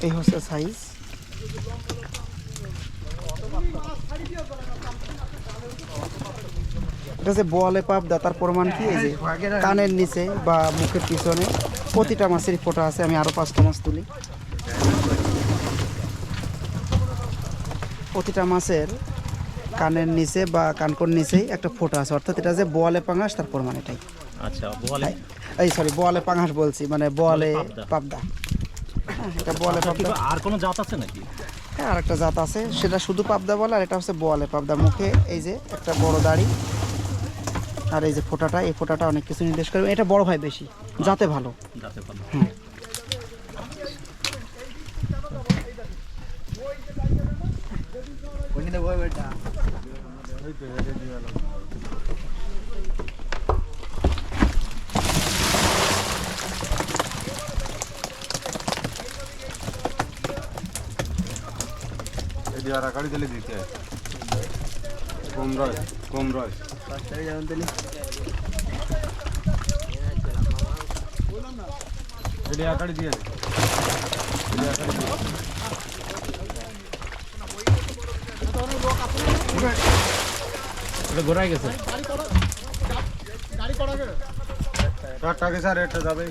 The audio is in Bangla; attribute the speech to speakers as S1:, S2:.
S1: এই হচ্ছে সাইজ এটা যে বোয়ালে পাবদা তার প্রমাণ কি? এই যে কানের নিচে বা মুখের পিছনে প্রতিটা মাছের ফোঁটা আছে আমি আরও পাঁচটা মাছ তুলি। প্রতিটা মাছের কানের নিচে বা কানকর নিচেই একটা ফোঁটা আছে। অর্থাৎ এটা যে বোয়ালে পাঙাশ তার প্রমাণ এটাই।
S2: আচ্ছা
S1: এই সরি বোয়ালে পাঙাশ বলছি মানে বোয়ালে
S2: পাবদা।
S1: হ্যাঁ, এটা বোয়ালে পাবদা।
S2: আর কোনো জাত আছে নাকি?
S1: হ্যাঁ আর একটা জাত আছে সেটা শুধু পাবদা বলে আর এটা হচ্ছে বোয়ালে পাবদা। মুখে এই যে একটা বড় দাড়ি আর এই যে ফোঁটাটা এই ফোঁটাটা অনেক কিছু নির্দেশ করে। এটা বড় হয় বেশি যাতে ভালো।
S3: কাড়ি দিলে দিতে। কম রস কম রস এদিকে কাড়ি দিয়ে
S2: এটা গোড়ায় গেছে
S3: চারটাকে স্যার এটা যাবে